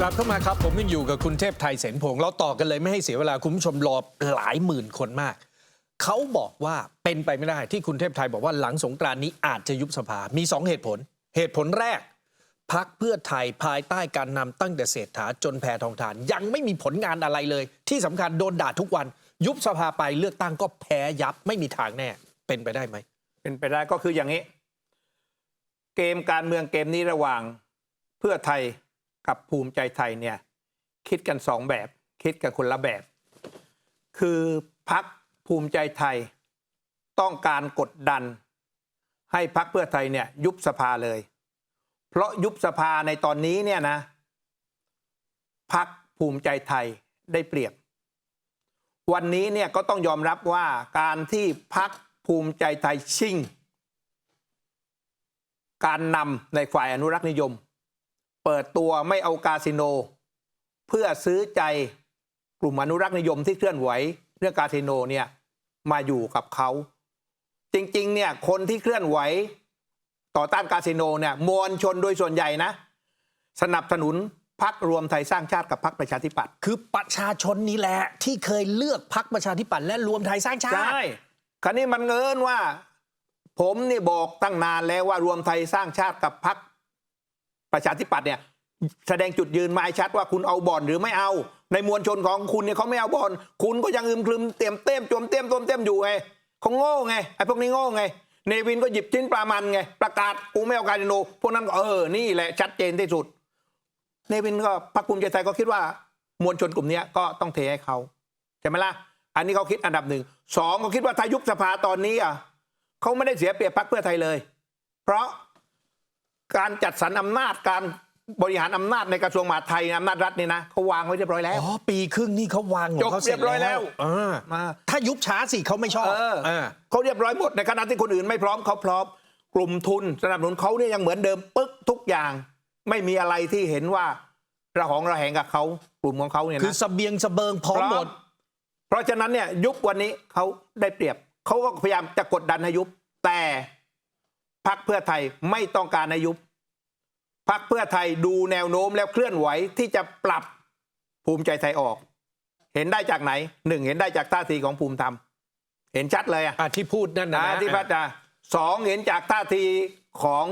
กลับเข้ามาครับ ผมยังอยู่กับคุณเทพไทยเสนพงศ์เราต่อกันเลยไม่ให้เสียเวลาคุณผู้ชมรอหลายหมื่นคนมาก เขาบอกว่าเป็นไปไม่ได้ที่คุณเทพไทยบอกว่าหลังสงกรานนี้อาจจะยุบสภา มีสองเหตุผล เหตุผลแรกพักเพื่อไทยภายใต้การนำตั้งแต่เศรษฐาจนแพทองทาน ยังไม่มีผลงานอะไรเลย ที่สำคัญโดนด่าทุกวัน ยุบสภาไปเลือกตั้งก็แพ้ยับไม่มีทางแน่ เป็นไปได้ไหมเป็นไปได้ก็คืออย่างนี้ เกมการเมืองเกมนี้ระหว่างเพื่อไทย กับภูมิใจไทยเนี่ยคิดกันสองแบบ คิดกันคนละแบบ คือพักภูมิใจไทยต้องการกดดัน ให้พักเพื่อไทยเนี่ยยุบสภาเลย เพราะยุบสภาในตอนนี้เนี่ยนะพักภูมิใจไทยได้เปรียบ วันนี้เนี่ยก็ต้องยอมรับว่าการที่พักภูมิใจไทยชิง การนำในฝ่ายอนุรักษ์นิยม เปิดตัวไม่เอากาสิโน เพื่อซื้อใจกลุ่มอนุรักษ์นิยมที่เคลื่อนไหวเรื่องกาสิโนเนี่ยมาอยู่กับเขาจริงๆเนี่ยคนที่เคลื่อนไหวต่อต้านกาสิโนเนี่ยมวลชนโดยส่วนใหญ่นะ สนับสนุนพักรวมไทยสร้างชาติกับพักประชาธิปัตย์คือประชาชนนี่แหละ ที่เคยเลือกพักประชาธิปัตย์และรวมไทยสร้างชาติใช่คราวนี้มันเงินว่า ผมนี่บอกตั้งนานแล้วว่ารวมไทยสร้างชาติกับพัก ประชาธิปัตย์เนี่ยแสดงจุดยืนมาชัดว่าคุณเอาบ่อนหรือไม่เอา ในมวลชนของคุณเนี่ยเขาไม่เอาบ่อน คุณก็ยังอึมครึมเตรียมเต้มจมเต้มต้มเต้มอยู่ไงเขาโง่ไงไอ้พวกนี้โง่ไงเนวินก็หยิบชิ้นปลามันไง ประกาศกูไม่เอาการดิโนพวกนั้นก็เออนี่แหละชัดเจนที่สุด เนวินก็พรรคภูมิใจไทยก็คิดว่ามวลชนกลุ่มนี้ก็ต้องเทให้เขาใช่ไหมล่ะอันนี้เขาคิดอันดับหนึ่งสองเขาคิดว่าถ้ายุบสภาตอนนี้อะเขาไม่ได้เสียเปรียบพรรคเพื่อไทยเลย เพราะ การจัดสรรอำนาจการบริหารอำนาจในกระทรวงมหาดไทยอำนาจรัฐนี่นะเขาวางไว้เรียบร้อยแล้ว อ๋อ ปีครึ่งนี่เขาวางของเขาเสร็จจบเรียบร้อยแล้วอ่ามาถ้ายุบช้าสิเขาไม่ชอบเอออ่าเขาเรียบร้อยหมดในขณะที่คนอื่นไม่พร้อมเขาพร้อม กลุ่มทุนสนับสนุนเขาเนี่ยยังเหมือนเดิมปึ๊กทุกอย่าง ไม่มีอะไรที่เห็นว่าระหองระแหงกับเขากลุ่มของเขาเนี่ยคือนะเสบียงเสเบิงพร้อมหมด เพราะฉะนั้นเนี่ยยุบวันนี้เขาได้เปรียบ เขาก็พยายามจะกดดันให้ยุบ แต่พรรคเพื่อไทยไม่ต้องการให้ยุบ พรรคเพื่อไทยดูแนวโน้มแล้วเคลื่อนไหวที่จะปรับภูมิใจไทยออก เห็นได้จากไหนหนึ่งเห็นได้จากท่าทีของภูมิธรรม เห็นชัดเลยอะอะที่พูดนั่นนะนะนะที่พระจาสองเห็นจากท่าทีของ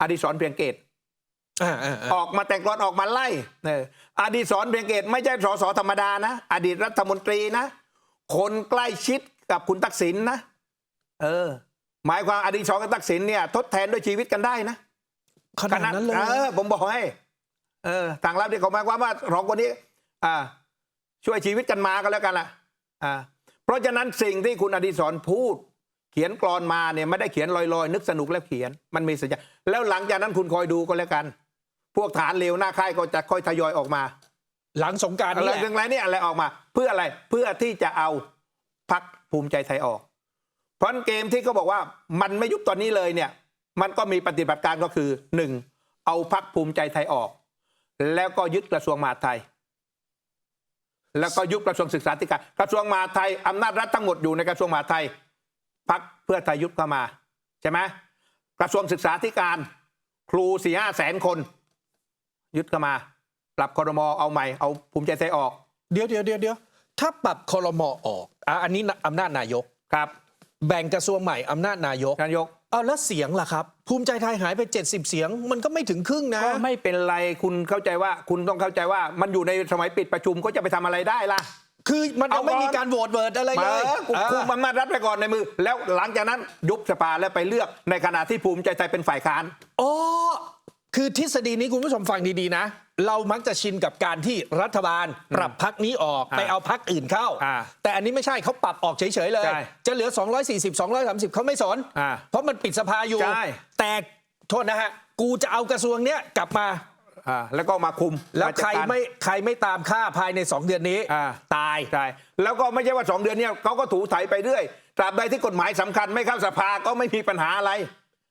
อดิศรเพียงเกตอ่าอ่าอ่าออกมาแต่งกลอนออกมาไล่เอออดีศรเพียงเกตไม่ใช่สสธรรมดานะ อดีตรัฐมนตรีนะ คนใกล้ชิดกับคุณทักษิณนะ เออ หมายความอดีตสรกับทักษิณเนี่ย ทดแทนด้วยชีวิตกันได้นะ ขนาดนั้นเลย เออผมบอกให้ เออทางรับที่เขาหมายความว่าสองคนนี้ อ่า ช่วยชีวิตกันมาก็แล้วกันล่ะ อ่า เพราะฉะนั้นสิ่งที่คุณอดีศรพูด เขียนกรอนมาเนี่ยไม่ได้เขียนลอยๆ นึกสนุกแล้วเขียนมันมีสัญญาแล้วหลังจากนั้นคุณคอยดูก็แล้วกัน พวกฐานเลวหน้าค่ายก็จะค่อยทยอยออกมา หลังสงกรารอะนี่ไรแหละ เรื่องไรเนี่ยอะไรออกมา เพื่ออะไรเพื่อที่จะเอาพักภูมิใจไทยออก เพราะฉะนั้นเกมที่เขาบอกว่ามันไม่ยุบตอนนี้เลยเนี่ย มันก็มีปฏิบัติการก็คือหนึ่งเอาพักภูมิใจไทยออก แล้วก็ยึดกระทรวงมหาดไทย แล้วก็ยุบกระทรวงศึกษาธิการ กระทรวงมหาดไทยอำนาจรัฐทั้งหมดอยู่ในกระทรวงมหาดไทยพักเพื่อไทยยุบเข้ามาใช่ไหมกระทรวงศึกษาธิการ ครูสี่ห้าแสนคน ยึดเข้ามา ปรับคอรมอเอาใหม่เอาภูมิใจไทยออก เดี๋ยวเดี๋ยวเดี๋ยวเดี๋ยวถ้าปรับคอรมอออกอะอันนี้อำนาจนายกครับ แบ่งกระทรวงใหม่อำนาจนายก นายกเอาแล้วเสียงล่ะครับ ภูมิใจไทยหายไป 70 เสียง มันก็ไม่ถึงครึ่งนะ ก็ไม่เป็นไรคุณเข้าใจว่า คุณต้องเข้าใจว่า มันอยู่ในสมัยปิดประชุมก็จะไปทำอะไรได้ล่ะ คือมันยังไม่เอาก่อนมีการโหวตเวิร์ดอะไรมาเลยเออกูอ่าคุมอำนาจรัฐไปก่อนในมือ แล้วหลังจากนั้นยุบสภาแล้วไปเลือกในขณะที่ภูมิใจไทยเป็นฝ่ายค้าน อ๋อ คือทฤษฎีนี้คุณผู้ชมฟังดีๆนะ เรามักจะชินกับการที่รัฐบาลปรับพักนี้ออกอ่าไปเอาพักอื่นเข้าอ่าแต่อันนี้ไม่ใช่เขาปรับออกเฉยๆเลยใช่จะเหลือ 240 230เขาไม่สนอ่าเพราะมันปิดสภาอยู่ใช่แต่โทษนะฮะ กูจะเอากระทรวงเนี้ยกลับมาอ่าแล้วก็มาคุมแล้วาจัดใครกาไม่ใครไม่ตามค่าภายใน 2 เดือนนี้อ่าตายใช่แล้วก็ไม่ใช่ว่าสองเดือนเนี้เขาก็ถูไถไปเรื่อยตราบใดที่กฎหมายสำคัญไม่เข้าสภาก็ไม่มีปัญหาอะไร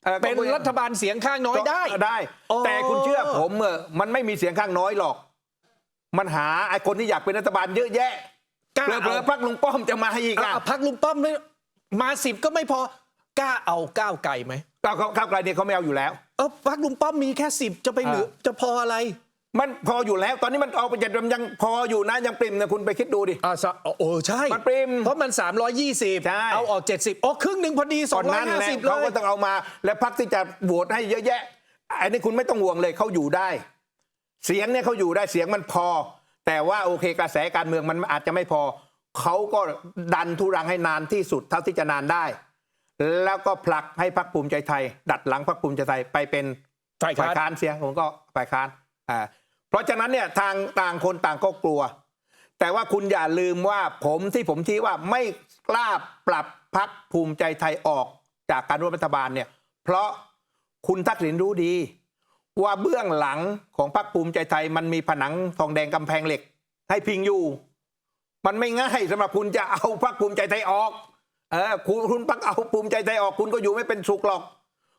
อ่อก็เป็นรัฐบาลเสียงข้างน้อยได้ ได้อ๋อแต่คุณเชื่อผมเออมันไม่มีเสียงข้างน้อยหรอก มันหาไอ้คนที่อยากเป็นรัฐบาลเยอะแยะกล้าเผลอเอาๆพักลุงป้อมจะมาอีกเอาอะเอาพักลุงป้อมไม่มาสิบก็ไม่พอกล้าเอาก้าวไกลไหมก้าวก้าวไกลเนี่ยเขาไม่เอาอยู่แล้ว เออพักลุงป้อมมีแค่สิบจะไปเหลืออ่าจะพออะไร มันพออยู่แล้ว ตอนนี้มันเอาไปจัดยังพออยู่นะยังปริมนะคุณไปคิดดูดิ อ่าสะโอ้ใช่มันปริมเพราะมัน 320 ใช่ เอาออก 70อ๋อครึ่งหนึ่งพอดี ตอนนั้นแหละ250เลเขาก็ย ต้องเอามา และพักที่จะโหวตให้เยอะแยะอันนี้คุณไม่ต้องห่วงเลยเขาอยู่ได้ เสียงเนี่ยเขาอยู่ได้เสียงมันพอ แต่ว่าโอเคกระแสการเมืองมันอาจจะไม่พอ เขาก็ดันทุรังให้นานที่สุดเท่าที่จะนานได้ แล้วก็ผลักให้พรรคภูมิใจไทย ดัดหลังพรรคภูมิใจไทยไปเป็นฝ่ายฝ่ายค้านค้าน เสียผมก็ฝ่ายค้านอ่า เพราะฉะนั้นเนี่ยทางต่างคนต่างก็กลัว แต่ว่าคุณอย่าลืมว่าผมที่ผมชี้ว่าไม่กล้าปรับพักภูมิใจไทยออกจากการร่วมรัฐบาลเนี่ยเพราะคุณทักษิณรู้ดี ว่าเบื้องหลังของพรรคภูมิใจไทยมันมีผนังทองแดงกำแพงเหล็ก ให้พิงอยู่ มันไม่ง่ายสำหรับคุณจะเอาพรรคภูมิใจไทยออกเออคุณคุณพักเอาภูมิใจไทยออกคุณก็อยู่ไม่เป็นสุขหรอก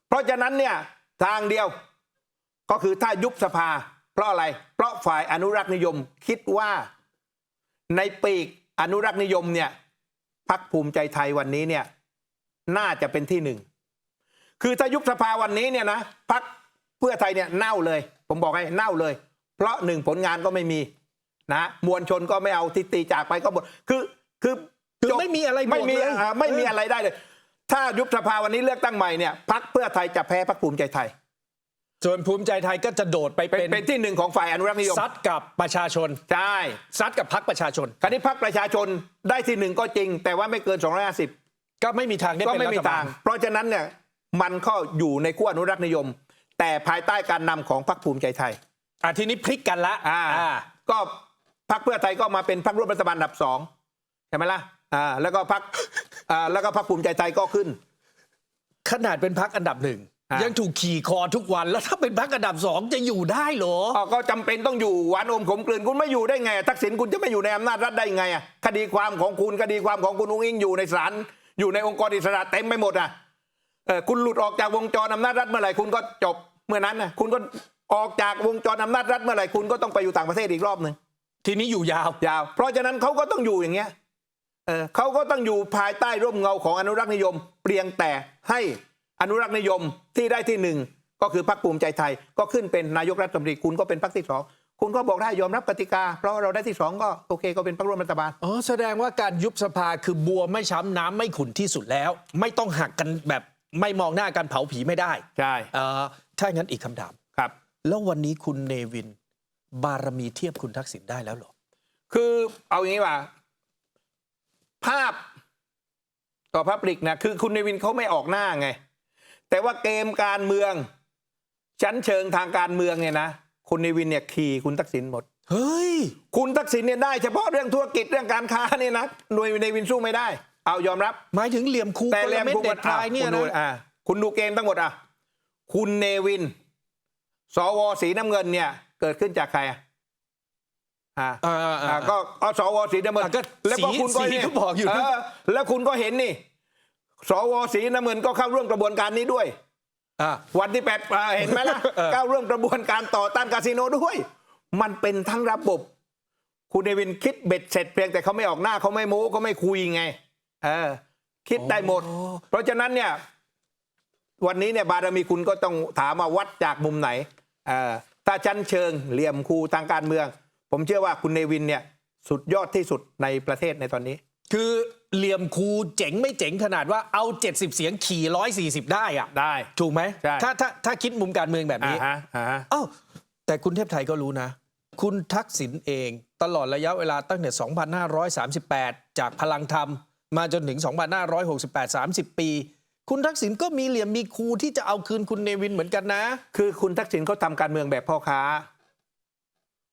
เพราะฉะนั้นเนี่ยทางเดียวก็คือถ้ายุบสภา เพราะอะไร เพราะฝ่ายอนุรักษ์นิยมคิดว่าในปีกอนุรักษ์นิยมเนี่ยพักภูมิใจไทยวันนี้เนี่ยน่าจะเป็นที่หนึ่ง คือถ้ายุบสภาวันนี้เนี่ยนะพักเพื่อไทยเนี่ยเน่าเลย ผมบอกให้เน่าเลย เพราะหนึ่งผลงานก็ไม่มีนะมวลชนก็ไม่เอาทิตีจากไปก็หมด คือคือคือจบไม่มีอะไรบวกไม่มีเลยอ่าไม่มีอะไรได้เลย ถ้ายุบสภาวันนี้เลือกตั้งใหม่เนี่ยพักเพื่อไทยจะแพ้พักภูมิใจไทย ส่วนภูมิใจไทยก็จะโดดไปเป็นเป็นเป็นที่หนึ่งของฝ่ายอนุรักษ์นิยมซัดกับประชาชนใช่ซัดกับพักประชาชนคราวนี้พักประชาชนได้ที่หนึ่งก็จริง แต่ว่าไม่เกิน250ก็ไม่มีทางได้ก็เป็นไม่รัมีฐบาทาลงเพราะฉะนั้นเนี่ยมันก็อยู่ในขั้วอนุรักษ์นิยม แต่ภายใต้การนำของพรรคภูมิใจไทยอะทีนี้พลิกกันละอ่าอ่า ก็พรรคเพื่อไทยก็มาเป็นพรรคร่วมรัฐบาลอันดับสองใช่ไหมล่ะอ่าแล้วก็พรรคอ่าแล้วก็พรรคภูมิใจไทยก็ขึ้น ขนาดเป็นพักอันดับหนึ่งอะ ยังถูกขี่คอทุกวันแล้วถ้าเป็นพักอันดับสองจะอยู่ได้เหรออ๋อก็จำเป็นต้องอยู่หวานอมขมกลืนคุณไม่อยู่ได้ไง ทักษิณคุณจะไม่อยู่ในอำนาจรัฐได้ไงอะคดีความของคุณคดีความของคุณอุ้งอิงอยู่ในศาลอยู่ในองค์กรอิสระเต็มไปหมดอะเออคุณหลุดออกจากวงจรอำนาจรัฐเมื่อไหร่คุณก็จบเมื่อนั้นนะคุณก็ออกจากวงจรอำนาจรัฐเมื่อไหร่คุณก็ต้องไปอยู่ต่างประเทศอีกรอบหนึ่งทีนี้อยู่ยาวยาว เพราะฉะนั้นเขาก็ต้องอยู่อย่างเงี้ยเออเขาก็ต้องอยู่ภายใต้ร่มเงาของอนุรักษ์นิยม เปลี่ยงแต่ให้ อนุรักษ์นิยมที่ได้ที่หนึ่งก็คือพรรคภูมิใจไทย ก็ขึ้นเป็นนายกรัฐมนตรีคุณก็เป็นพรรคที่สองคุณก็บอกได้ยอมรับกติกา เพราะเราได้ที่สองก็โอเคก็เป็นพรรคร่วมรัฐบาลอ๋อแสดงว่าการยุบสภาคือบัวไม่ช้ำน้ำไม่ขุนที่สุดแล้ว ไม่ต้องหักกันแบบไม่มองหน้ากันเผาผีไม่ได้ใช่เอ่อถ้างั้นอีกคำถามครับ แล้ววันนี้คุณเนวิน บารมีเทียบคุณทักษิณได้แล้วเหรอคือเอาอย่างนี้ว่า ภาพต่อพับลิกนะคือคุณเนวินเขาไม่ออกหน้าไง แต่ว่าเกมการเมือง ชั้นเชิงทางการเมืองเนี่ยนะคุณเนวินเนี่ยขี่คุณทักษิณหมด เฮ้ย คุณทักษิณเนี่ยได้เฉพาะเรื่องธุรกิจเรื่องการค้าเนี่ยนะหน่วยในวินสู้ไม่ได้ เอายอมรับ หมายถึงเหลี่ยมคูแต่กลแรมเม็ดคุณเด็ดพลายเนี่ยคุณดูนะอ่าคุณดูเกมทั้งหมดอะคุณเนวิน สวสีน้ำเงินเนี่ย เกิดขึ้นจากใครอะอ่าอ่าอ่าอ่าอ่าก็เอาสวสีน้ำเงินอะก็แล้วก็สีคุณก็สีนี่เขาบอกอยู่นะเแล้วคุณก็เห็นนี่ สวสีน้ำเงินก็เข้าร่วมกระบวนการนี้ด้วย อ่า วันที่แปดอ่าเห็นไหมล่ะ เออก้าวร่วมกระบวนการต่อต้านคาสิโนด้วย มันเป็นทั้งระบบ คุณเนวินคิดเบ็ดเสร็จเพียงแต่เขาไม่ออกหน้าเขาไม่โม้เขาไม่คุยไง เออ คิดได้หมด เพราะฉะนั้นเนี่ย วันนี้เนี่ยบารมีคุณก็ต้องถามว่าวัดจากมุมไหนเออถ้าชั้นเชิงเหลี่ยมคูทางการเมือง ผมเชื่อว่าคุณเนวินเนี่ย สุดยอดที่สุดในประเทศในตอนนี้ คือเหลี่ยมคูเจ๋งไม่เจ๋งขนาดว่าเอา 70 เสียงขี่ 140 ได้อะได้ ถูกไหมใช่ ถ้าถ้าถ้าคิดมุมการเมืองแบบอ่านี้ฮะอ่าฮะเอ้าแต่คุณเทพไทยก็รู้นะ คุณทักษิณเองตลอดระยะเวลาตั้งแต่ 2538 จากพลังธรรม มาจนถึง 2568 30 ปี คุณทักษิณก็มีเหลี่ยมมีคูที่จะเอาคืนคุณเนวินเหมือนกันนะ คือคุณทักษิณเขาทำการเมืองแบบพ่อค้า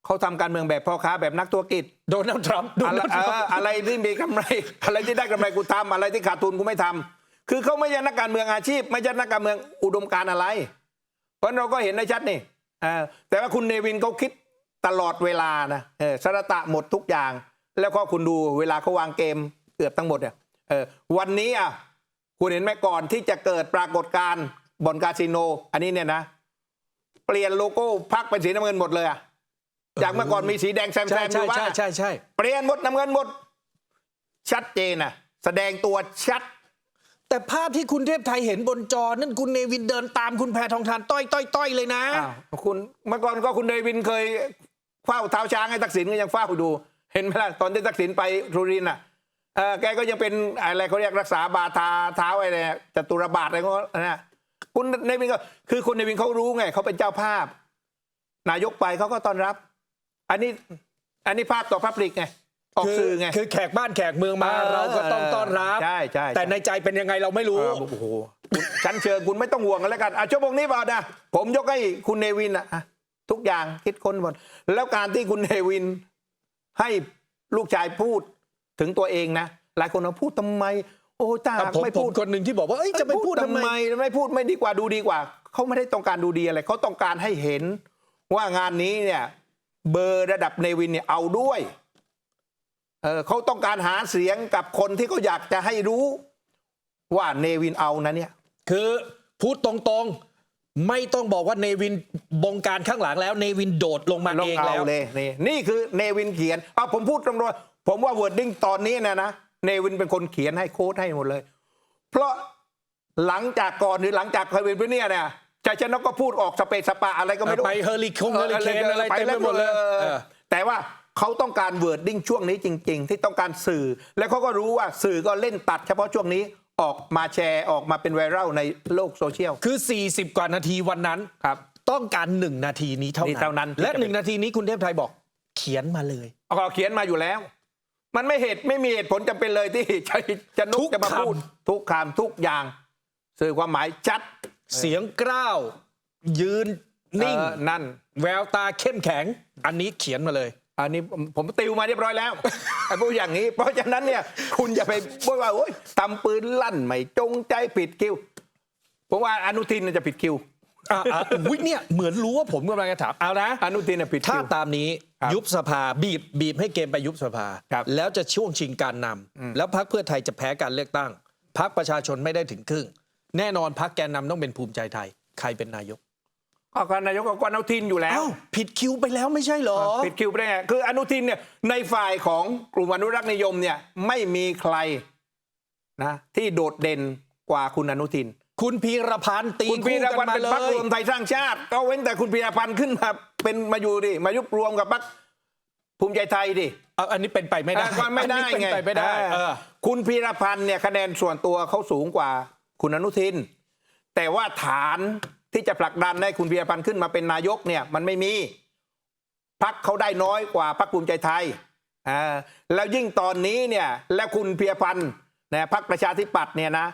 เขาทำการเมืองแบบพ่อค้าแบบนักธุรกิจ โดนัลด์ทรัมป์โดอะไรนัลด์ทเอรัมอป์อะไรที่มีกำไร อะไรที่ได้กำไรกูทำอะไรที่ขาดทุนกูไม่ทำคือเขาไม่ใช่นักการเมืองอาชีพ ไม่ใช่นักการเมืองอุดมการณ์อะไร เพราะเราก็เห็นได้ชัดนี่เออแต่ว่าคุณเนวินเขาคิดตลอดเวลานะเออสารตะหมดทุกอย่าง แล้วก็คุณดูเวลาเขาวางเกมเกือบทั้งหมดเนี่ยเออวันนี้อะคุณเห็นไหมก่อนที่จะเกิดปรากฏการณ์บ่อนคาสิโน อันนี้เนี่ยนะ เปลี่ยนโลโก้พักเป็นสีน้ำเงินหมดเลยอะ จากเมื่อก่อนมีสีแดงแซมแซใช่มอใช่ยู่ว่าใช่ใช่ใช่เปลี่ยนหมดน้ำเงินหมด ชัดเจนนะแสดงตัวชัด แต่ภาพที่คุณเทพไทยเห็นบนจอ นั่นคุณเนวินเดินตามคุณแพทองทานต้อยต้อยต้อยเลยนะอ้าวคุณเมื่อก่อนก็คุณเดวินเคยเฝ้าเท้าช้างให้ทักษิณก็ยังเฝ้าดู เห็นไหมล่ะตอนที่ทักษิณไปทุรินทร์อะเออแกก็ยังเป็นอะไรเขาเรียกรักษาบาทาเท้าอะไรเนี่ยจตุรบาทอะไรก็นะคุณเนวินก็คือคุณเนวินเขารู้ไงเขาเป็นเจ้าภาพ นายกไปเขาก็ต้อนรับ อันนี้อันนี้ภาพต่อพับลิกไงออกคือสื่อไง คือแขกบ้านแขกเมืองมาเออเราก็ต้องต้อนรับ ใช่ใช่แต่ในใจเป็นยังไงเราไม่รู้ เออโอ้โหชั้นเชิญคุณไม่ต้องห่วงกันแล้วกันอะชั่วโมงนี้เปล่านะผมยกให้คุณเนวินอะอะทุกอย่างคิดค้นหมดแล้วการที่คุณเนวิน ให้ลูกชายพูดถึงตัวเองนะหลายคนเอาพูดทำไม โอ้ตาอะผมไม่ผพูมดคนหนึ่งที่บอกว่าเอ้ยจะไปพูดทำไม ไม่พูดไม่ดีกว่าดูดีกว่า เขาไม่ได้ต้องการดูดีอะไรเขาต้องการให้เห็นว่างานนี้เนี่ย เบอร์ระดับเนวินเนี่ยเอาด้วยเออเขาต้องการหาเสียงกับคนที่เขาอยากจะให้รู้ว่าเนวินเอานะเนี่ย คือพูดตรงๆไม่ต้องบอกว่าเนวินบงการข้างหลังแล้วเนวินโดดลงมาลองเองเอาแล้วเลยนี่นี่คือเนวินเขียนเอาผมพูดตรงๆผมว่าเวิร์ดดิ้งตอนนี้นะนะเนวินเป็นคนเขียนให้โค้ดให้หมดเลย เพราะหลังจากก่อนหรือหลังจากเคยเป็นเนี่ยเนี่ย ใจชนกก็พูดออกสเปซสปาอะไรก็ไม่รู้ไปเฮอริคงเฮอริเคนอะไรเต็มไปหมดเลยออเออแต่ว่าเขาต้องการเวิร์ดดิ้งช่วงนี้จริง ๆ ที่ต้องการสื่อ แล้วเขาก็รู้ว่าสื่อก็เล่นตัดเฉพาะช่วงนี้ออกมาแชร์ออกมาเป็นไวรัลในโลกโซเชียล คือ 40 กว่านาทีวันนั้นครับ ต้องการหนึ่งนาทีนี้เท่านี่นั้นเท่านั้นที่และจะหนึ่งนาทีนี้คุณเทพไทยบอก เขียนมาเลยก็เขียนมาอยู่แล้ว มันไม่เหตุไม่มีเหตุผลจำเป็นเลยที่จะจะนุทุกกจะมาพูดคทุกคำทุกอย่าง สื่อความหมายชัด เสียงกล้าว ยืนนิ่งเออนั่น แววตาเข้มแข็ง อันนี้เขียนมาเลย อันนี้ผมผมติวมาเรียบร้อยแล้วไอ้พวกอย่างนี้ เพราะฉะนั้นเนี่ย คุณอย่าไปบอกว่าโอ๊ยทำปืนลั่นไม่จงใจผิดคิวผมว่าอนุทินน่ะจะผิดคิวอะอะอุ๊ยเนี่ยเหมือนรู้ว่าผมกำลังจะถามเอานะอนุทินน่ะผิดถ้าคิวตามนี้ครับยุบสภาบีบบีบให้เกมไปยุบสภาครับแล้วจะช่วงชิงการนำแล้วพรรคเพื่อไทยจะแพ้การเลือกตั้งพรรคประชาชนไม่ได้ถึงครึ่ง แน่นอนพรรคแกนนำต้องเป็นภูมิใจไทย ใครเป็นนายกก็การนายกก็อนุทินอยู่แล้วอ้าวผิดคิวไปแล้วไม่ใช่เหรอ ผิดคิวไปได้ไงคืออนุทินเนี่ยในฝ่ายของกลุ่มอนุรักษ์นิยมเนี่ยไม่มีใครนะที่โดดเด่นกว่าคุณอนุทิน คุณพีรพันธ์ตีคุณพีคู่รกันพันธ์มาเป็นเลพรรครยวมไทยสร้างชาติ ก็เว้นแต่คุณพีรพันธ์ขึ้นมาเป็นมาอยู่ดิมายุบรวมกับพรรคภูมิใจไทยดิเอาอันนี้เป็นไปไม่ได้อะก็ไม่ได้อันนี้เป็นไงไปไม่ได้อ่าเออคุณพีรพันธ์เนี่ยคะแนนส่วนตัวเขาสูงกว่า คุณอนุทิน แต่ว่าฐานที่จะผลักดันให้คุณพีรพันธ์ขึ้นมาเป็นนายกเนี่ยมันไม่มีพักเขาได้น้อยกว่าพักภูมิใจไทยอ่าแล้วยิ่งตอนนี้เนี่ยแล้วคุณพีรพันธ์นะพักประชาธิปัตย์เนี่ยนะ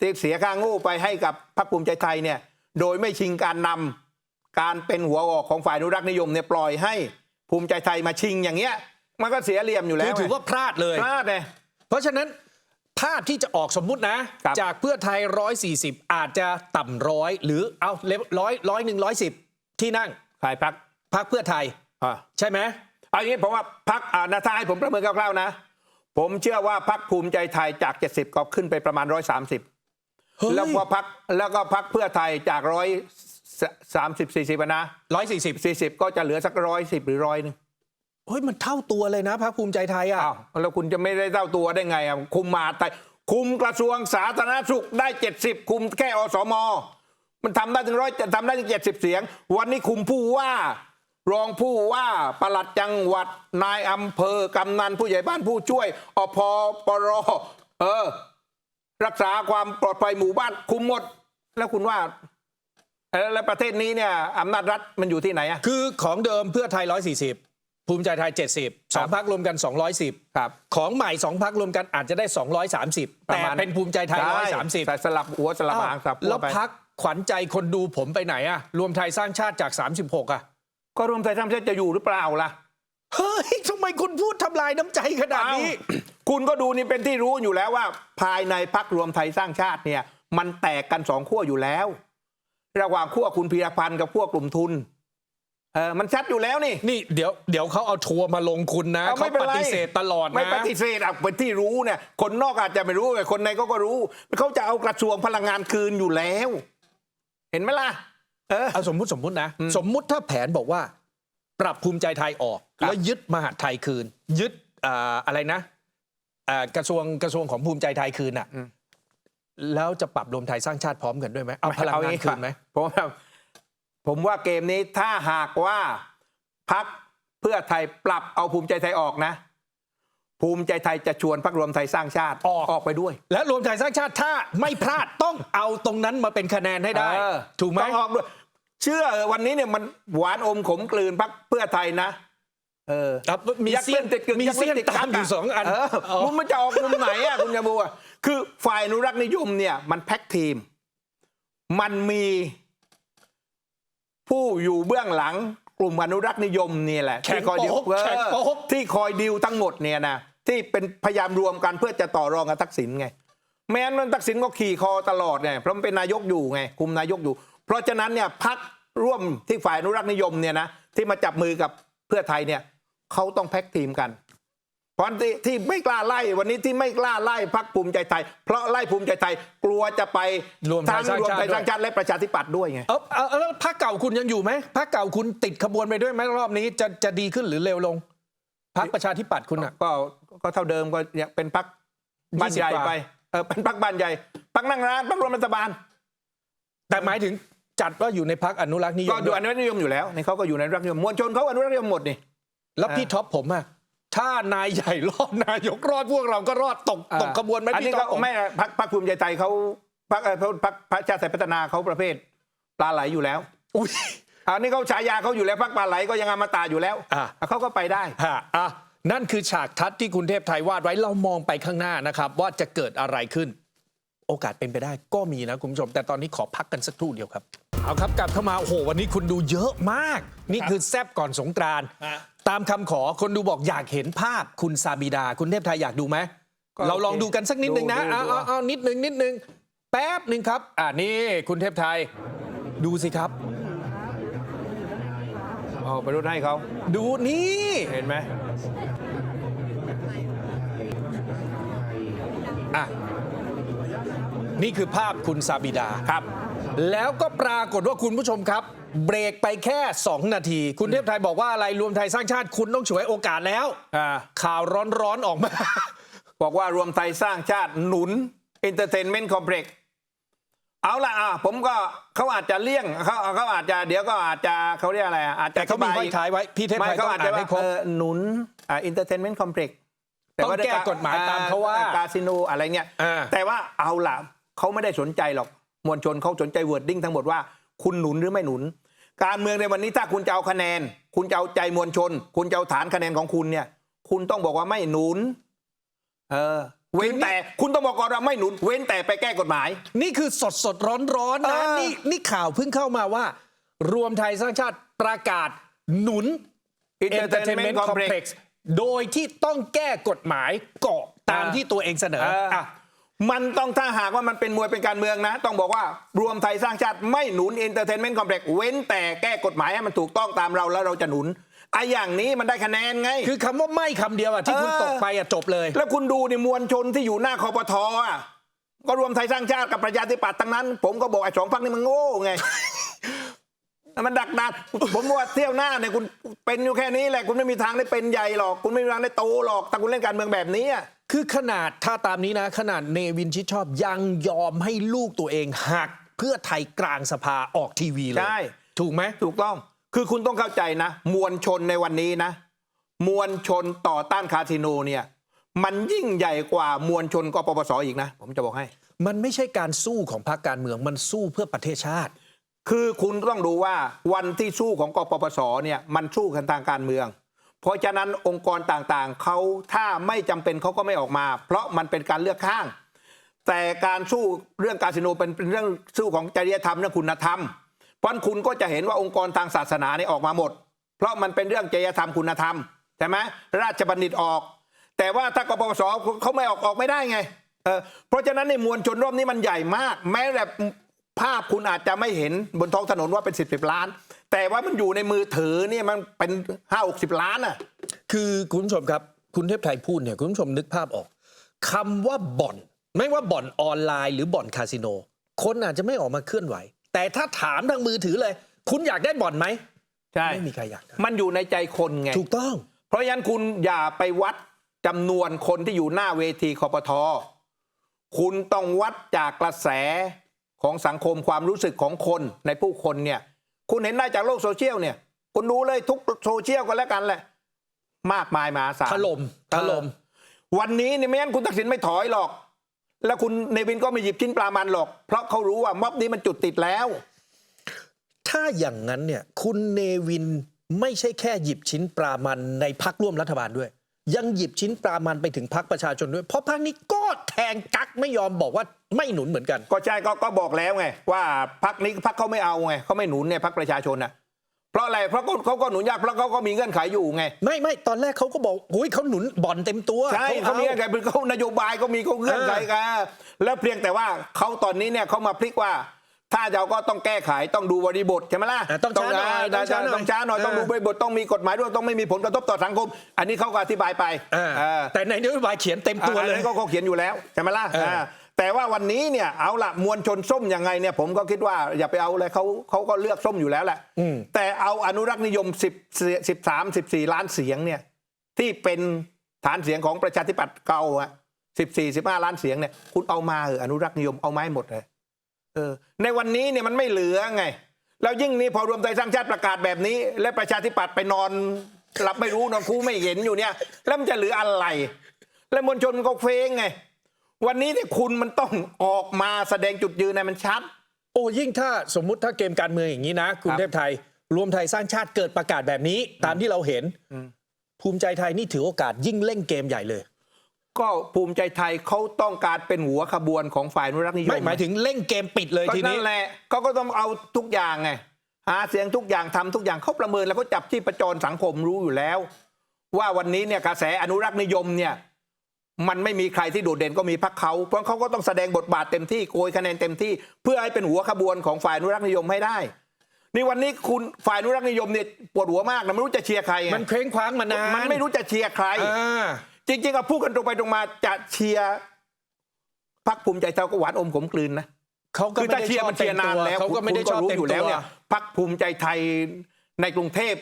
ที่เสียค่าโงูไปให้กับพักภูมิใจไทยเนี่ยโดยไม่ชิงการนำการเป็นหัวออกของฝ่ายอนุรักษ์นิยมเนี่ยปล่อยให้ภูมิใจไทยมาชิงอย่างเงี้ยมันก็เสียเหลี่ยมอยู่แล้คืวอถือว่าพลาดเลยพลาดเลยเพราะฉะนั้น ภาพที่จะออกสมมุตินะ ครับจากเพื่อไทย 140 อาจจะต่ำร้อยหรือเอาร้อยร้อยหนึ่งร้อยสิบที่นั่งขายพักพักเพื่อไทย อ่า ใช่ไหมเอาอย่างนี้ผมว่าพักอ่านะถ้าให้ผมประเมินคร่าวๆนะ ผมเชื่อว่าพักภูมิใจไทยจาก 70 ก็ขึ้นไปประมาณ 130 เฮ้ย แล้วก็พักแล้วก็พักเพื่อไทยจากร้อยสามสิบสี่สิบนะร้อยสี่สิบสี่สิบก็จะเหลือสักร้อยสิบหรือร้อยนึง เฮ้ยมันเท่าตัวเลยนะพักภูมิใจไทยอะอ้าวแล้วคุณจะไม่ได้เท่าตัวได้ไงอะคุมมหาดไทยคุมกระทรวงสาธารณสุขได้ 70 คุมแค่อสม มันทำได้ถึงร้อยจะทำได้ถึงเจ็ดสิบเสียง วันนี้คุมผู้ว่า รองผู้ว่าปลัดจังหวัดนายอำเภอกำนันผู้ใหญ่บ้านผู้ช่วยอพปรเออ รักษาความปลอดภัยหมู่บ้านคุมหมด แล้วคุณว่าเออแล้วประเทศนี้เนี่ยอำนาจรัฐมันอยู่ที่ไหนอะคือของเดิมเพื่อไทย 140 ภูมิใจไทย 70สองพักรวมกัน 210 ครับ ของใหม่สองพักรวมกันอาจจะได้ 230แต่เป็นภูมิใจไทยใช่130แต่สลับหัวสลับหางสลับหัแล้วไปพักขวัญใจคนดูผมไปไหนอะรวมไทยสร้างชาติจาก 36อะก็รวมไทยสร้างชาติจะอยู่หรือเปล่าล่ะเฮ้ยทำไมคุณพูดทำลายน้ำใจขนาดนี้อ้าวคุณก็ดูนี่เป็นที่รู้อยู่แล้วว่า ภายในพักรวมไทยสร้างชาติเนี่ย มันแตกกันสองขั้วอยู่แล้ว ระหว่างขั้วคุณพีรพันธ์กับขั้วกลุ่มทุน เออมันชัดอยู่แล้วนี่ นี่เดี๋ยวเดี๋ยวเขาเอาทัวร์มาลงคุณนะเอาเขาไม่เป็นปไร ฏิเสธตลอดนะ ไม่ปฏิเสธอะเป็นที่รู้เนี่ย คนนอกอาจจะไม่รู้แต่คนในก็ก็รู้ เขาจะเอากระทรวงพลังงานคืนอยู่แล้ว เห็นไหมล่ะ เออ เอาสมมุติสมมุตินะ สมมุติถ้าแผนบอกว่า ปรับภูมิใจไทยออก ครับ แล้วยึดมหาดไทยคืน ยึดอ่าอะไรนะอ่ากระทรวงกระทรวงของภูมิใจไทยคืนอะแล้วจะปรับรวมไทยสร้างชาติพร้อมกันด้วยไหมเอาพลังงานคืนไหม ผมว่า ผมว่าเกมนี้ถ้าหากว่าพักเพื่อไทยปรับเอาภูมิใจไทยออกนะ ภูมิใจไทยจะชวนพักรวมไทยสร้างชาติออกออกไปด้วย และรวมไทยสร้างชาติถ้าไม่พลาดต้องเอาตรงนั้นมาเป็นคะแนนให้ได้ เออถูกไหมต้องออกด้วย เชื่อเออวันนี้เนี่ยมันหวานอมขมกลืนพักเพื่อไทยนะ เออ ครับมียักษ์เสี้ยนติดกึกมียักษ์เสี้ยนติดตามอยู่สองอันเออเอามุมมันจะออกมุมไหนอะ คุณยาบัวคือฝ่ายอนุรักษ์นิยมเนี่ย มันแพ็กทีม มันมี ผู้อยู่เบื้องหลังกลุ่มอนุรักษ์นิยมเนี่ยแหละแข่งที่คอยดิวโป๊กเออแข่งโป๊ก ที่คอยดิวทั้งหมดเนี่ยนะที่เป็นพยายามรวมกันเพื่อจะต่อรองกับทักษิณไง แม้นั้นทักษิณก็ขี่คอตลอดไงเพราะมันเป็นนายกอยู่ไง คุมนายกอยู่ เพราะฉะนั้นเนี่ยพักร่วมที่ฝ่ายอนุรักษ์นิยมเนี่ยนะที่มาจับมือกับเพื่อไทยเนี่ยเขาต้องแพ็กทีมกัน เพราะที่ที่ไม่กล้าไล่วันนี้ที่ไม่กล้าไล่พักภูมิใจไทย เพราะไล่ภูมิใจไทยกลัวจะไปรวมไทยทั้งสร้างรวมชาติไทยสร้างชาติและประชาธิปัตย์ด้วยไงเออเออแล้วพักเก่าคุณยังอยู่ไหมพักเก่าคุณติดขบวนไปด้วยไหมรอบนี้จะจะดีขึ้นหรือเร็วลงพักประชาธิปัตย์คุณอะก็ก็เท่าเดิมก็ยังเป็นพักบ้านใหญ่20กว่าไปเออเป็นพักบ้านใหญ่พักนั่งร้านพักรวมรัฐบาล แต่หมายถึงจัดว่าอยู่ในพักอนุรักษ์นิยก็มดูด้วยอนุรักษ์นิยมอยู่แล้วนี่เขาก็อยู่ในอนุรักษ์นิยมมวลชนเขาอนุรักษ์นิยมหมดนี่แล้วพี่ท็อปผมอะ ถ้านายใหญ่รอดนายกรอดพวกเราก็รอดตกตกขบวนไหมอันนี้พี่ท็อปก็ผมไม่พักพักภูมิใจไทยเขาพักเอ่อพักพระชาติไทยพัฒนาเขาประเภทปลาไหลอยู่แล้วอุ้ยอันนี้เขาฉายาเขาอยู่แล้วพักปลาไหลก็ยังอมตะอยู่แล้วอะ เขาก็ไปได้ ฮะอะนั่นคือฉากทัศน์ที่คุณเทพไทยวาดไว้เรามองไปข้างหน้านะครับ ว่าจะเกิดอะไรขึ้น โอกาสเป็นไปได้ก็มีนะคุณผู้ชม แต่ตอนนี้ขอพักกันสักครู่เดียวครับ เอาครับกลับเข้ามาโอ้โหวันนี้คุณดูเยอะมาก นี่คือแซบก่อนสงกรานต์ฮะ ตามคำขอคนดูบอกอยากเห็นภาพคุณซาบิดา คุณเทพไทยอยากดูไหม ก็เราลองโอเคดูกันสักนิดนึงนะดูดูเอาดู เอาเอานิดนึงนิดนึงแป๊บหนึ่งครับ อ่านี่คุณเทพไทย ดูสิครับ เอาไปรถให้เขาดูนี่ เห็นไหมอะ นี่คือภาพคุณซาบิดา ครับ แล้วก็ปรากฏว่าคุณผู้ชมครับ เบรกไปแค่ 2 นาที คุณเทพไทยบอกว่าอะไรรวมไทยสร้างชาติคุณต้องฉวยโอกาสแล้ว อ่าข่าวร้อนๆออกมา บอกว่ารวมไทยสร้างชาติหนุน Entertainment Complex เอาละอะผมก็เขาอาจจะเลี่ยงเขาเขาอาจจะเดี๋ยวก็อาจจะเขาเรียกอะไรอะอาจจะแต่เขามีอธิบไว้ท้ายไว้พี่เทพไม่ไทยเขาต้องอาจอ่าจะนว่าให้ครบเออหนุนอ่า Entertainment Complex ต้องแก้กฎหมายตามเขาว่าคาสิโนอะไรเงี้ยอ่า แต่ว่าเอาล่ะเขาไม่ได้สนใจหรอก มวลชนเขาสนใจวอร์ดดิ้งทั้งหมดว่า คุณหนุนหรือไม่หนุน การเมืองในวันนี้ถ้าคุณจะเอาคะแนน คุณจะเอาใจมวลชน คุณจะเอาฐานคะแนนของคุณเนี่ย คุณต้องบอกว่าไม่หนุน เออ เว้นแต่คุณต้องบอกก่อนว่าไม่หนุน เว้นแต่ไปแก้กฎหมาย นี่คือสดสดร้อนร้อนๆนะเออนี่นี่ข่าวเพิ่งเข้ามาว่า รวมไทยสร้างชาติประกาศหนุน Entertainment Complex โดยที่ต้องแก้กฎหมายเกาะตามอ่าที่ตัวเองเสนอเอออะ มันต้องถ้าหากว่ามันเป็นมวยเป็นการเมืองนะ ต้องบอกว่ารวมไทยสร้างชาติไม่หนุน Entertainment Complex เว้นแต่แก้กฎหมายให้มันถูกต้องตามเราแล้วเราจะหนุนไอ้อย่างนี้มันได้คะแนนไง คือคำว่าไม่คำเดียวอะที่คุณเออตกไปอะจบเลย แล้วคุณดูนี่มวลชนที่อยู่หน้าคอปทอะก็รวมไทยสร้างชาติกับประชาธิปัตย์ทั้งนั้น ผมก็บอกไอ้สองพักนี่มันโง่ไงมันดักดานผมว่าเที่ยวหน้าเนี่ยคุณเป็นอยู่แค่นี้แหละคุณไม่มีทางได้เป็นใหญ่หรอก คุณไม่มีทางได้โตหรอกถ้าคุณเล่นการเมืองแบบนี้อะ คือขนาดถ้าตามนี้นะ ขนาดเนวินชิดชอบยังยอมให้ลูกตัวเองหัก เพื่อไทยกลางสภาออกทีวีเลย ใช่ ถูกไหมถูกต้อง คือคุณต้องเข้าใจนะ มวลชนในวันนี้นะ มวลชนต่อต้านคาสิโนเนี่ย มันยิ่งใหญ่กว่ามวลชนกปปสอีกนะ ผมจะบอกให้ มันไม่ใช่การสู้ของพรรคการเมืองมันสู้เพื่อประเทศชาติ คือคุณต้องดูว่าวันที่สู้ของกปปสเนี่ยมันสู้กันทางการเมือง เพราะฉะนั้นองค์กรต่างๆเขาถ้าไม่จำเป็นเขาก็ไม่ออกมา เพราะมันเป็นการเลือกข้าง แต่การสู้เรื่องคาสิโนเป็นเป็นเรื่องสู้ของจริยธรรมเรื่องคุณธรรมเพราะคุณก็จะเห็นว่าองค์กรทางศาสนาเนี่ยออกมาหมด เพราะมันเป็นเรื่องจริยธรรมคุณธรรมใช่ไหมราชบัณฑิตออก แต่ว่าถ้ากปปสเขาไม่ออกออกไม่ได้ไงเออเพราะฉะนั้นในมวลชนรอบนี้มันใหญ่มาก แม้แต่ภาพคุณอาจจะไม่เห็นบนท้องถนนว่าเป็นสิบสิบล้าน แต่ว่ามันอยู่ในมือถือเนี่ยมันเป็นห้าหกสิบล้านอะ คือคุณผู้ชมครับ คุณเทพไทยพูดเนี่ยคุณผู้ชมนึกภาพออกคำว่าบ่อน ไม่ว่าบ่อนออนไลน์หรือบ่อนคาสิโน คนอาจจะไม่ออกมาเคลื่อนไหว แต่ถ้าถามทางมือถือเลย คุณอยากได้บ่อนไหมใช่ ไม่มีใครอยากได้มันอยู่ในใจคนไง ถูกต้อง เพราะฉะนั้นคุณอย่าไปวัดจำนวนคนที่อยู่หน้าเวทีคอปทคุณต้องวัดจากกระแสของสังคมความรู้สึกของคนในผู้คนเนี่ย คุณเห็นได้จากโลกโซเชียลเนี่ย คุณดูเลยทุกโซเชียลก็แล้วกันแหละ มากมายมหาศาลถล่มถล่มเออวันนี้เนี่ยไม่งั้นคุณทักษิณไม่ถอยหรอก แล้วคุณเนวินก็ไม่หยิบชิ้นปลามันหรอก เพราะเขารู้ว่าม็อบนี้มันจุดติดแล้ว ถ้าอย่างนั้นเนี่ย คุณเนวินไม่ใช่แค่หยิบชิ้นปลามันในพักร่วมรัฐบาลด้วย ยังหยิบชิ้นปลามันไปถึงพักประชาชนด้วย เพราะพักนี้ก็แทงกักไม่ยอมบอกว่าไม่หนุนเหมือนกัน ก็ใช่ก็ก็บอกแล้วไง ว่าพักนี้พักเขาไม่เอาไงเขาไม่หนุนเนี่ยพักประชาชนนะเพราะอะไรเพราะเขาเขาก็หนุนยากเพราะเขาก็มีเงื่อนไขอยู่ไง ไม่ไม่ตอนแรกเขาก็บอกอุ้ยเขาหนุนบ่อนเต็มตัวใช่เขามีเงื่อนไขเป็นเขานโยบายก็มีเขาเงื่อนไขกันแล้วเพียงแต่ว่าเขาตอนนี้เนี่ยเขามาพลิกว่า ถ้าจะเอาก็ต้องแก้ไขต้องดูบริบทใช่ไหมล่ะอะต้องช้าหน่อยต้องช้าต้ต้อองงช้าช้าหหน่น่ออยยต้องดูบริบทต้องมีกฎหมายด้วยต้องไม่มีผลกระทบต่อสังคม อันนี้เขาก็อธิบายไปอ่าเออแต่ในนโยบายเขียนเต็มตัวอันเลยนั้นก็เขาเขียนอยู่แล้วใช่ไหมล่ะเอออ่าแต่ว่าวันนี้เนี่ยเอาละมวลชนส้มยังไงเนี่ยผมก็คิดว่าอย่าไปเอาเลยเขาเขาก็เลือกส้มอยู่แล้วแหละอืมแต่เอาอนุรักษ์นิยม 10 13 14 ล้านเสียงเนี่ยที่เป็นฐานเสียงของประชาธิปัตย์เก่าอะ14 15 ล้านเสียงเนี่ยคุณเอามาเอออนุรักษ์นิยมเอาไมาให้หมดเลย เออในวันนี้เนี่ยมันไม่เหลือไง แล้วยิ่งนี่พอรวมไทยสร้างชาติประกาศแบบนี้ และประชาธิปัตย์ไปนอนหลับไม่รู้นอนคูไม่เห็นอยู่เนี่ย แล้วมันจะเหลืออะไร แล้วมวลชนมันก็เฟ้งไง วันนี้เนี่ยคุณมันต้องออกมาแสดงจุดยืนให้มันชัด โอ้ยิ่งถ้าสมมุติถ้าเกมการเมืองอย่างนี้นะคุณครับเทพไทย รวมไทยสร้างชาติเกิดประกาศแบบนี้ ตามที่เราเห็นภูมิใจไทยนี่ถือโอกาสยิ่งเล่นเกมใหญ่เลย ก็ภูมิใจไทยเขาต้องการเป็นหัวขบวนของฝ่ายอนุรักษ์นิยมไม่หมายถึงเล่นเกมปิดเลยก็ทีนั่นี้นแหละเขาก็ต้องเอาทุกอย่างไงหาเสียงทุกอย่างทำทุกอย่างเขาประเมินแล้วเขาจับที่ประจรสังคมรู้อยู่แล้ว ว่าวันนี้เนี่ยกระแสอนุรักษ์นิยมเนี่ยมันไม่มีใครที่โดดเด่นก็มีพรรคเขาเพราะเขาก็ต้องแสดงบทบาทเต็มที่โกยคะแนนเต็มที่ เพื่อให้เป็นหัวขบวนของฝ่ายอนุรักษ์นิยมให้ได้นี่วันนี้คุณฝ่ายอนุรักษ์นิยมเนี่ยปวดหัวมากนะไม่รู้จะเชียร์ใครไงมันเคว้งคว้างมานานมันไม่รู้จะเชียร์ใครอ่า จริงๆอะพูดกันตรงไปตรงมาจะเชียร์พรรคภูมิใจไทยก็หวานอมขมกลืนนะเขาก็คือไม่ถ้าได้เชียชร์อบมันเชียร์นานแล้วเขาก็ไม่ได้คุณชอบรู้เต็มอยู่ตัแล้ววเนี่ยพรรคภูมิใจไทยในกรุงเทพ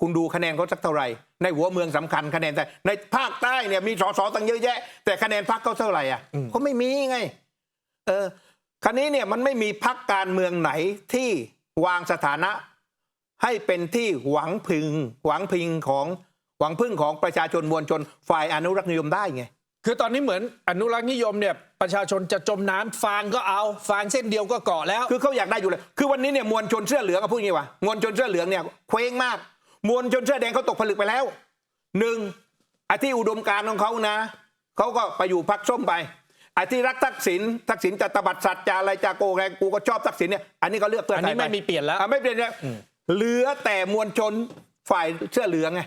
คุณดูคะแนนเขาสักเท่าไหร่ ในหัวเมืองสำคัญคะแนนแต่ในภาคใต้เนี่ยมีสสตั้งเยอะแยะ แต่คะแนนพรรคเขาเท่าไหร่อะเขาไม่มีไง เออคราวนี้เนี่ยมันไม่มีพรรคการเมืองไหนที่วางสถานะ ให้เป็นที่หวังพึง หวังพิงของ หวังพึ่งของประชาชนมวลชนฝ่ายอนุรักษ์นิยมได้ไง คือตอนนี้เหมือนอนุรักษ์นิยมเนี่ยประชาชนจะจมน้ำฟางก็เอา ฟางเส้นเดียวก็เกาะแล้ว คือเขาอยากได้อยู่เลย คือวันนี้เนี่ยมวลชนเสื้อเหลืองก็พูดอย่างนี้ว่ามวลชนเสื้อเหลืองเนี่ยเคว้งมาก มวลชนเสื้อแดงเขาตกผลึกไปแล้วหนึ่งไอ้ที่อุดมการณ์ของเขานะเขาก็ไปอยู่พักส้มไปไอ้ที่รักทักษิณทักษิณจะตบัดสัตว์จะอะไรจะโกงอะไรกูก็ชอบทักษิณเนี่ยอันนี้ก็เลือกเพื่ออันไทนี้ยไปไม่มีเปลี่ยนแล้ว อะไม่เปลี่ยนแล้วเหลือแต่มวลชนฝ่ายเสื้อเหลืองไง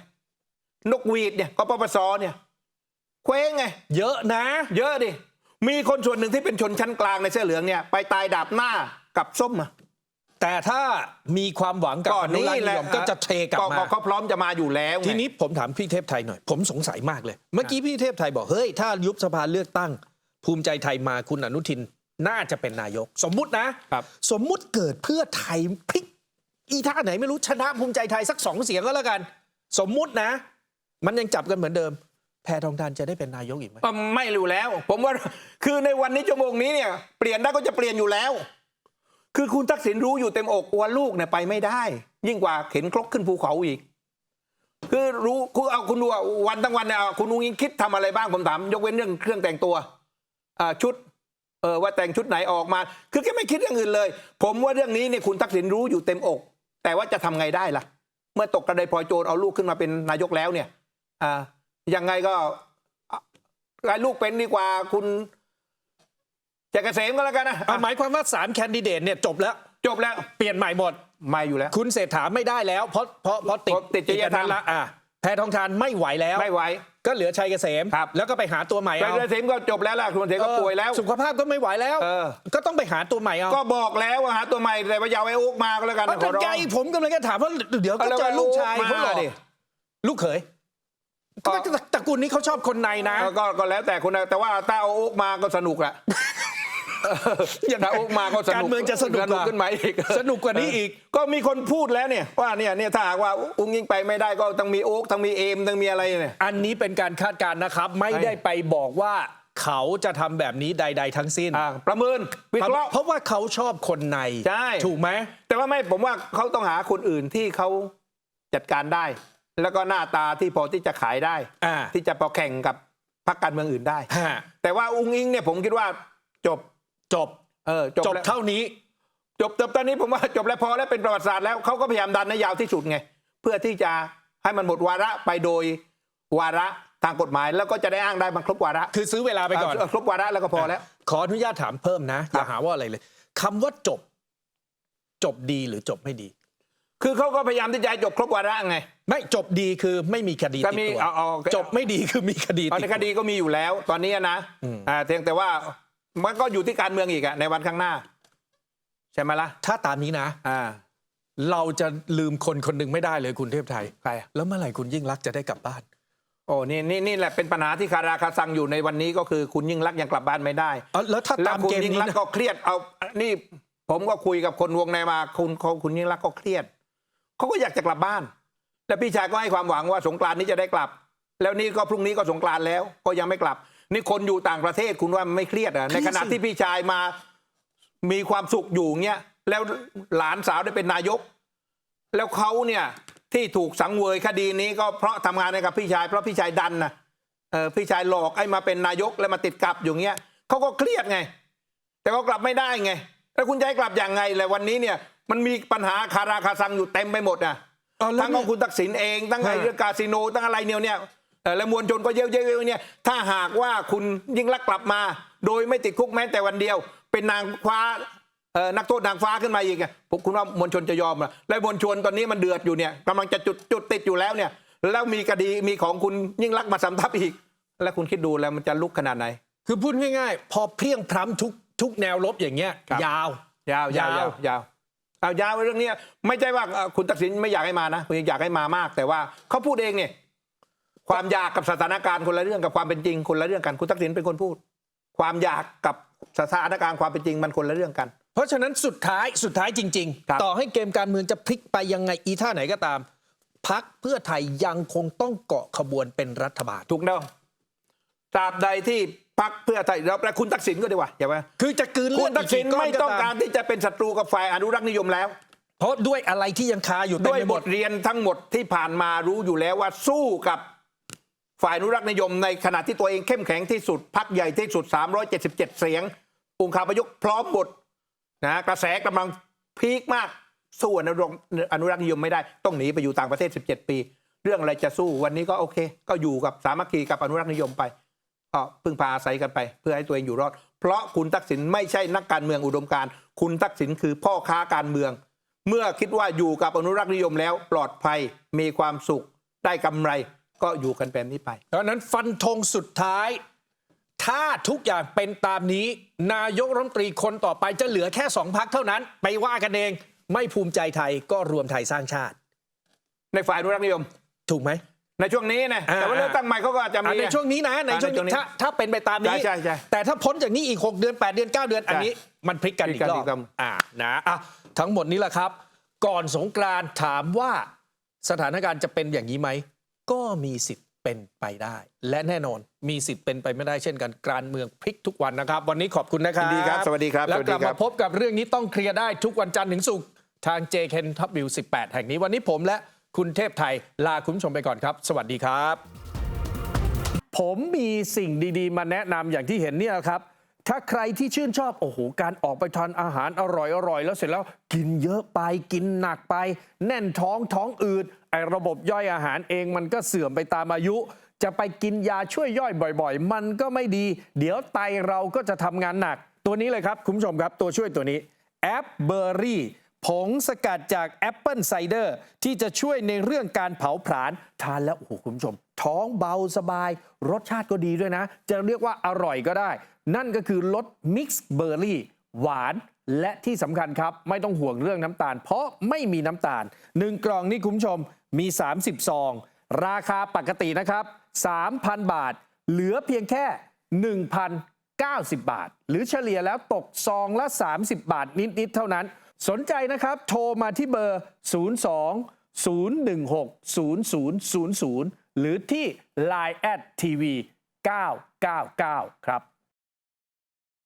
นกหวีดเนี่ยกปปสเนี่ยเคว้งไง เยอะนะ เยอะดิ มีคนส่วนหนึ่งที่เป็นชนชั้นกลางในเสื้อเหลืองเนี่ยไปตายดาบหน้ากับส้มอะแต่ถ้ามีความหวังกับก็อนุรักษ์นิยมก็จะเทกลับมาเขาพร้อมจะมาอยู่แล้วไงทีนี้ผมถามพี่เทพไทยหน่อย ผมสงสัยมากเลย เมื่อกี้พี่เทพไทยบอกเฮ้ยถ้ายุบสภาเลือกตั้ง ภูมิใจไทยมาคุณอนุทินน่าจะเป็นนายก สมมุตินะครับสมมุติเกิดเพื่อไทยพลิกอีท่าไหนไม่รู้ชนะภูมิใจไทยสักสองเสียงก็แล้วกัน สมมุตินะ มันยังจับกันเหมือนเดิม แพทองทานจะได้เป็นนายกอีกไหม ไม่รู้แล้ว ผมว่า คือในวันนี้ชั่วโมงนี้เนี่ยเปลี่ยนได้ก็จะเปลี่ยนอยู่แล้ว คือคุณทักษิณรู้อยู่เต็มอกว่าลูกเนี่ยไปไม่ได้ ยิ่งกว่าเข็นครกขึ้นภูเขาอีก คือรู้คุณเอาคุณดูวันทั้งวันเนี่ยเอาคุณนุ้งคิดทำอะไรบ้างผมถามยกเว้นเรื่องเครื่องแต่งตัวอ่าชุดเออว่าแต่งชุดไหนออกมา คือแกไม่คิดเรื่องอื่นเลย ผมว่าเรื่องนี้เนี่ยคุณทักษิณรู้อยู่เต็มอก แต่ว่าจะทำไงได้ล่ะ เมื่อตกกระไดพลอยโจรเอาลูกขึ้นมาเป็นนายกแล้วเนี่ย อ่ายังไงก็อะให้ลูกเป็นดีกว่าคุณจะเกษมก็แล้วกันนะอะหมายความว่าสามแคนดิเดตเนี่ยจบแล้ว จบแล้วเปลี่ยนใหม่หมดไม่อยู่แล้ว คุณเศรษฐาไม่ได้แล้ว เพราะเพราะเพราะติดเพราะติดจริยธรรมอันนั้นละอะแพทองทานไม่ไหวแล้วไม่ไหวก็เหลือชัยเกษมครับแล้วก็ไปหาตัวใหม่แต่เอาเกษมก็จบแล้วล่ะคุณเกษมก็ป่วยแล้ว สุขภาพก็ไม่ไหวแล้วเออก็ต้องไปหาตัวใหม่เอาก็บอกแล้วว่าหาตัวใหม่แต่ว่าอยาวไอ้โอ๊กมาก็แล้วกันเอาขแต่อร้องใจผมกำลังจะถามว่าเดี๋ยวก็แล้วเจอลูกชายโอ๊เขาหรอดิลูกเขย ก็ก็ตระกูลนี้เขาชอบคนในนะ ก็ก็ก็แล้วแต่คนนะแต่ว่าถ้าเอาโอ๊กมาก็สนุกแหละถ้าโอ๊กมาก็สนุกการเมืองจะสนุกสนุกกว่าขึ้นมาอีกสนุกกว่านี้อีก ก็มีคนพูดแล้วเนี่ยว่าเนี่ยเนี่ยถ้าหากว่าอุ้งยิงไปไม่ได้ก็ต้องมีโอ๊กต้องมีเอมต้องมีอะไรเนี่ยอันนี้เป็นการคาดการณ์นะครับ ไม่ใช่ได้ไปบอกว่าเขาจะทำแบบนี้ใด ๆ ทั้งสิ้นอ่าประเมินวิเคราะห์เพราะว่าเขาชอบคนในใช่ถูกไหมแต่ว่าไม่ผมว่าเขาต้องหาคนอื่นที่เขาจัดการได้ แล้วก็หน้าตาที่พอที่จะขายได้ อ่า ที่จะพอแข่งกับพรรคการเมืองอื่นได้ ฮะแต่ว่าอุ้งอิงเนี่ยผมคิดว่าจบจบเออจบจบแล้ว เท่านี้ จบจบตอนนี้ผมว่าจบแล้วพอแล้วเป็นประวัติศาสตร์แล้วเขาก็พยายามดันให้ยาวที่สุดไง เพื่อที่จะให้มันหมดวาระไปโดยวาระทางกฎหมาย แล้วก็จะได้อ้างได้มันครบวาระคือซื้อเวลาไปก่อน เครบวาระแล้วก็พอแล้ว ขออนุญาตถามเพิ่มนะ อย่าหาว่าอะไรเลยคำว่าจบ จบดีหรือจบไม่ดี คือเขาก็พยายามที่จะให้จบครบวาระไง ไม่จบดีคือไม่มีคดีก็ติดมีตัวเอาเอาจบไม่ดีคือมีคดีตอนติดในตัวคดีก็มีอยู่แล้ว ตอนนี้นะอืมอ่าเพียงแต่ว่ามันก็อยู่ที่การเมืองอีกอะในวันข้างหน้า ใช่ไหมล่ะถ้าตามนี้นะ อ่า เราจะลืมคนคนหนึ่งไม่ได้เลยคุณเทพไทย ใครอะแล้วเมื่อไหร่คุณยิ่งรักษณ์จะได้กลับบ้าน โอ้นี่นี่นี่แหละเป็นปัญหาที่คาราคาซังอยู่ในวันนี้ก็คือคุณยิ่งรักษณ์ยังกลับบ้านไม่ได้ เอาแล้วถ้าแล้ตาวมคุณเกมยิ่งนี้รักษนะณ์ก็เครียดเอา นี่ผมก็คุยกับคนวงในมา คุณเขาคุณยิ่งรักษณ์ก็เครียด เขาก็อยากจะกลับบ้านแล้วพี่ชายก็ให้ความหวังว่าสงกรานต์นี้จะได้กลับ แล้วนี่ก็พรุ่งนี้ก็สงกรานต์แล้ว ก็ยังไม่กลับ นี่คนอยู่ต่างประเทศคุณว่าไม่เครียดเหรอะในขณะที่พี่ชายมามีความสุขอยู่เงี้ยแล้วหลานสาวได้เป็นนายก แล้วเขาเนี่ยที่ถูกสังเวยคดีนี้ก็เพราะทำงานให้กับพี่ชายเพราะพี่ชายดันนะเออพี่ชายหลอกให้มาเป็นนายกแล้วมาติดกับอยู่เงี้ยเขาก็เครียดไง แต่ก็กลับไม่ได้ไง แล้วคุณจะให้กลับอย่างไงเลยวันนี้เนี่ย มันมีปัญหาคาราคาซังอยู่เต็มไปหมดอะเอาแล้วทั้งของคุณทักษิณเองทั้งไอ้ฮะเรื่องคาสิโนทั้งอะไรเนี่ยเนี่ยเอ่อแล้วมวลชนก็เยอะๆเนี่ยถ้าหากว่าคุณยิ่งรักษณ์กลับมา โดยไม่ติดคุกแม้แต่วันเดียว เป็นนางฟ้าเอ่อนักโทษนางฟ้าขึ้นมาอีกอะผมคุณว่ามวลชนจะยอมเหรอแล้วมวลชนตอนนี้มันเดือดอยู่เนี่ยกำลังจะจุดจุดติดอยู่แล้วเนี่ย แล้วมีคดีมีของคุณยิ่งรักษณ์มาสำทับอีก แล้วคุณคิดดูแล้วมันจะลุกขนาดไหน คือพูดง่ายๆ พอเพลียงพล้ำทุกทุกแนวลบอย่างเงี้ยครับยาวยาวยาวยาวยาวยาว เอายาวเรื่องเนี้ยไม่ใช่ว่าเอ่อคุณตักสินไม่อยากให้มานะคุณอยากให้มามาก แต่ว่าเขาพูดเองเนี่ยความอยากกับสถานการณ์คนละเรื่องกับความเป็นจริงคนละเรื่องกันคุณทักษิณเป็นคนพูด ความอยากกับสถานการณ์ความเป็นจริงมันคนละเรื่องกัน เพราะฉะนั้นสุดท้ายสุดท้ายจริงครับๆต่อให้เกมการเมืองจะพลิกไปยังไงอีท่าไหนก็ตามพักเพื่อไทยยังคงต้องเกาะขบวนเป็นรัฐบาลถูกต้องตราบใดที่ พักเพื่อไทยเราคุณทักษิณก็ดีกว่าอย่าไปคือจะกลืนคุเลือณดทักษิณอีไม่นต้องการที่จะเป็นศัตรูกับฝ่ายอนุรักษ์นิยมแล้ว เพราะด้วยอะไรที่ยังคาอยู่เต็มด้วยไปหบมด ทเรียนทั้งหมดที่ผ่านมารู้อยู่แล้วว่าสู้กับฝ่ายอนุรักษ์นิยมในขณะที่ตัวเองเข้มแข็งที่สุดพักใหญ่ที่สุด 377 เสียงองค์คาพยพพร้อมหมดนะกระแสกำลังพีคมาก สู้อนุรักษ์อนุรักษ์นิยมไม่ได้ ต้องหนีไปอยู่ต่างประเทศ 17 ปี เรื่องอะไรจะสู้วันนี้ก็โอเค ก็อยู่กับสามัคคีกับอนุรักษ์นิยมไป ก็พึ่งพาอาศัยกันไป เพื่อให้ตัวเองอยู่รอด เพราะคุณทักษิณไม่ใช่นักการเมืองอุดมการณ์คุณทักษิณคือพ่อค้าการเมือง เมื่อคิดว่าอยู่กับอนุรักษ์นิยมแล้วปลอดภัยมีความสุขได้กำไรก็อยู่กันแบบนี้ไปเพราะฉะนั้นฟันธงสุดท้าย ถ้าทุกอย่างเป็นตามนี้ นายกรัฐมนตรีคนต่อไปจะเหลือแค่สองพักเท่านั้น ไปว่ากันเอง ไม่ภูมิใจไทยก็รวมไทยสร้างชาติ ในฝ่ายอนุรักษ์นิยม ถูกไหม ในช่วงนี้นะอ่าแต่ว่าเลือกตั้งใหม่เขาก็อาจจะอะมี ในช่วงนี้นะในอ่าช่วงในช่วงนี้นี้ถ้าถ้าเป็นไปตามนี้ใช่ใช่ใช่แต่ถ้าพ้นจากนี้อีก 6 เดือน 8 เดือน 9 เดือน อันนี้ มันพลิกกันอีกรอพลิกกันอีบกรอบอ่านะอะทั้งหมดนี้แหละครับ ก่อนสงกรานต์ถามว่าสถานการณ์จะเป็นอย่างนี้ไหม ก็มีสิทธิ์เป็นไปได้ และแน่นอนมีสิทธิ์เป็นไปไม่ได้เช่นกันการเมืองพลิกทุกวันนะครับ วันนี้ขอบคุณนะครับยินดีครับ สวัสดีครับแล้วสวัสกดีลับครัมาบพบกับเรื่องนี้ต้องเคลียร์ได้ทุกวันจันทร์ถึงศุกร์ทาง JKN Top View 18 แห่งนี้วันนี้ผมและ คุณเทพไทย ลาคุณผู้ชมไปก่อนครับ สวัสดีครับ ผมมีสิ่งดีๆ มาแนะนำอย่างที่เห็นเนี่ยครับ ถ้าใครที่ชื่นชอบโอ้โหการออกไปทานอาหารอร่อยๆแล้วเสร็จแล้วกินเยอะไปกินหนักไป แน่นท้องท้องอืดไอระบบย่อยอาหารเองมันก็เสื่อมไปตามอายุจะไปกินยาช่วยย่อยบ่อยๆ มันก็ไม่ดี เดี๋ยวไตเราก็จะทำงานหนัก ตัวนี้เลยครับ คุณผู้ชมครับ ตัวช่วยตัวนี้แอปเบอร์รี่ ผงสกัดจากแอปเปิลไซเดอร์ที่จะช่วยในเรื่องการเผาผลาญทานแล้ว โอ้โห คุณผู้ชม ท้องเบาสบาย รสชาติก็ดีด้วยนะ จะเรียกว่าอร่อยก็ได้ นั่นก็คือรสมิกซ์เบอร์รี่หวานและที่สำคัญครับ ไม่ต้องห่วงเรื่องน้ำตาล เพราะไม่มีน้ำตาล 1 กล่องนี่คุณผู้ชมมี 30 ซอง ราคาปกตินะครับ 3,000 บาท เหลือเพียงแค่ 1,090 บาท หรือเฉลี่ยแล้วตกซองละ 30 บาทนิด ๆ เท่านั้น สนใจนะครับ โทรมาที่เบอร์ 02 016 0000 หรือที่ Line at tv999 ครับ